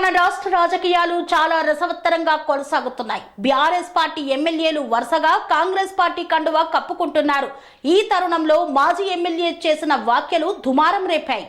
తెలంగాణ రాష్ట్ర రాజకీయాలు చాలా రసవత్తరంగా కొనసాగుతున్నాయి. బీఆర్ఎస్ పార్టీ ఎమ్మెల్యేలు వరుసగా కాంగ్రెస్ పార్టీ కండువా కప్పుకుంటున్నారు. ఈ తరుణంలో మాజీ ఎమ్మెల్యే చేసిన వ్యాఖ్యలు దుమారం రేపాయి.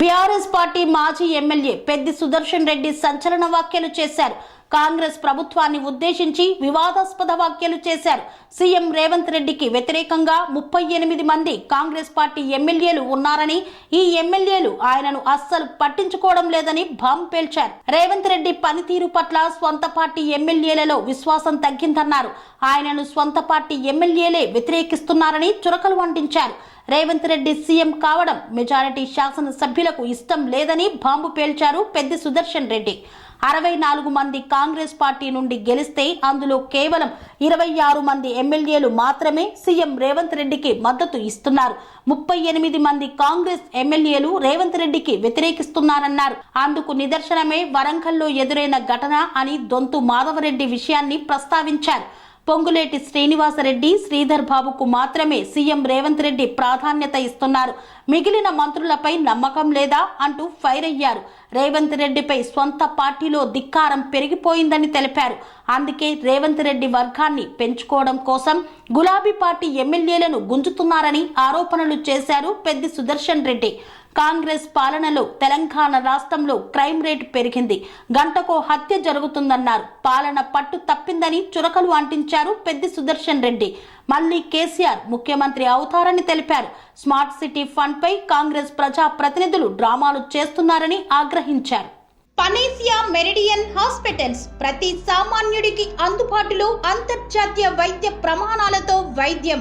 బీఆర్ఎస్ పార్టీ మాజీ ఎమ్మెల్యే పెద్ది సుదర్శన్ రెడ్డి సంచలన వ్యాఖ్యలు చేశారు. కాంగ్రెస్ ప్రభుత్వాన్ని ఉద్దేశించి వివాదాస్పద వ్యాఖ్యలు చేశారు. సీఎం రేవంత్ రెడ్డికి వ్యతిరేకంగా ముప్పై ఎనిమిది మంది కాంగ్రెస్ పార్టీ ఎమ్మెల్యేలు ఉన్నారని ఈ ఎమ్మెల్యేలు ఆయనను అస్సలు పట్టించుకోవడం లేదని బాంబు పేల్చారు. రేవంత్ రెడ్డి పనితీరు పట్ల స్వంత పార్టీ ఎమ్మెల్యేలలో విశ్వాసం తగ్గిందన్నారు. ఆయనను స్వంత పార్టీ ఎమ్మెల్యేలే వ్యతిరేకిస్తున్నారని చురకలు వంటించారు రేవంత్ రెడ్డి సీఎం కావడం మెజారిటీ శాసనసభ్యులకు ఇష్టం లేదని బాంబు పేల్చారు పెద్ది సుదర్శన్ రెడ్డి. అరవై నాలుగు మంది కాంగ్రెస్ పార్టీ నుండి గెలిస్తే అందులో కేవలం ఇరవై ఆరు మంది ఎమ్మెల్యేలు మాత్రమే సీఎం రేవంత్ రెడ్డికి మద్దతు ఇస్తున్నారు. ముప్పై ఎనిమిది మంది కాంగ్రెస్ ఎమ్మెల్యేలు రేవంత్ రెడ్డికి వ్యతిరేకిస్తున్నారన్నారు. అందుకు నిదర్శనమే వరంగల్లో ఎదురైన ఘటన అని దొంతు మాధవరెడ్డి విషయాన్ని ప్రస్తావించారు. పొంగులేటి శ్రీనివాసరెడ్డి శ్రీధర్ బాబుకు మాత్రమే సీఎం రేవంత్ రెడ్డి ప్రాధాన్యత ఇస్తున్నారు. మిగిలిన మంత్రులపై నమ్మకం లేదా అంటూ ఫైర్ అయ్యారు. రేవంత్ రెడ్డిపై సొంత పార్టీలో ధిక్కారం పెరిగిపోయిందని తెలిపారు. అందుకే రేవంత్ రెడ్డి వర్గాన్ని పెంచుకోవడం కోసం గులాబీ పార్టీ ఎమ్మెల్యేలను గుంజుతున్నారని ఆరోపణలు చేశారు పెద్ది సుదర్శన్ రెడ్డి. కాంగ్రెస్ పాలనలో తెలంగాణ రాష్ట్రంలో క్రైమ్ రేటు పెరిగింది. గంటకో హత్య జరుగుతుందన్నారు. పాలన పట్టు తప్పిందని చురకలు అంటించారు పెద్ది సుదర్శన్ రెడ్డి. మళ్ళీ కేసీఆర్ ముఖ్యమంత్రి అవుతారని తెలిపారు. స్మార్ట్ సిటీ ఫండ్ పై కాంగ్రెస్ ప్రజా ప్రతినిధులు డ్రామాలు చేస్తున్నారని ఆగ్రహించారు. పనేసియా మెరిడియన్ హాస్పిటల్స్ ప్రతి సామాన్యుడికి అందుబాటులో అంతర్జాతీయ వైద్య ప్రమాణాలతో వైద్యం.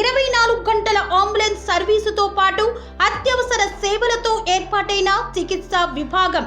ఇరవై నాలుగు గంటల అంబులెన్స్ సర్వీసుతో పాటు అత్యవసర సేవలతో ఏర్పాటైన చికిత్సా విభాగం.